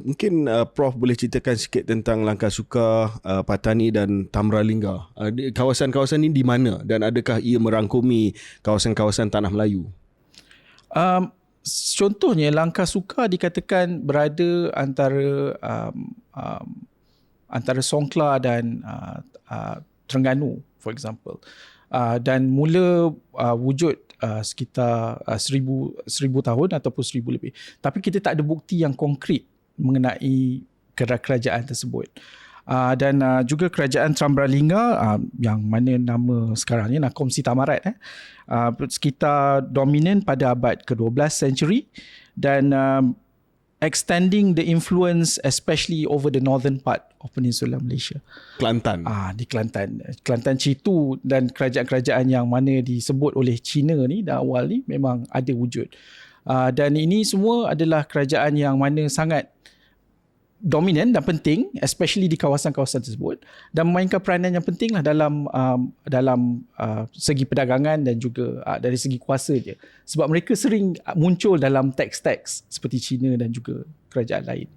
Mungkin uh, Prof boleh ceritakan sikit tentang Langkah Suka, uh, Patani dan Tamralingga. Uh, kawasan-kawasan ini di mana dan adakah ia merangkumi kawasan-kawasan Tanah Melayu? Um, contohnya Langkah Suka dikatakan berada antara um, um, antara Songkla dan uh, uh, Terengganu for example. Uh, dan mula uh, wujud uh, sekitar uh, seribu, seribu tahun ataupun seribu lebih. Tapi kita tak ada bukti yang konkret mengenai kerajaan tersebut. Uh, dan uh, juga kerajaan Trambralingga uh, yang mana nama sekarang ni Nakom Sitamarat eh uh, sekitar dominan pada abad ke-12 century dan uh, extending the influence especially over the northern part of Peninsula Malaysia. Kelantan. Ah di Kelantan. Kelantan Citu dan kerajaan-kerajaan yang mana disebut oleh China ni dah awal ni memang ada wujud. Ah dan ini semua adalah kerajaan yang mana sangat dominan dan penting especially di kawasan-kawasan tersebut dan memainkan peranan yang penting lah dalam um, dalam uh, segi perdagangan dan juga uh, dari segi kuasa dia sebab mereka sering muncul dalam teks-teks seperti China dan juga kerajaan lain.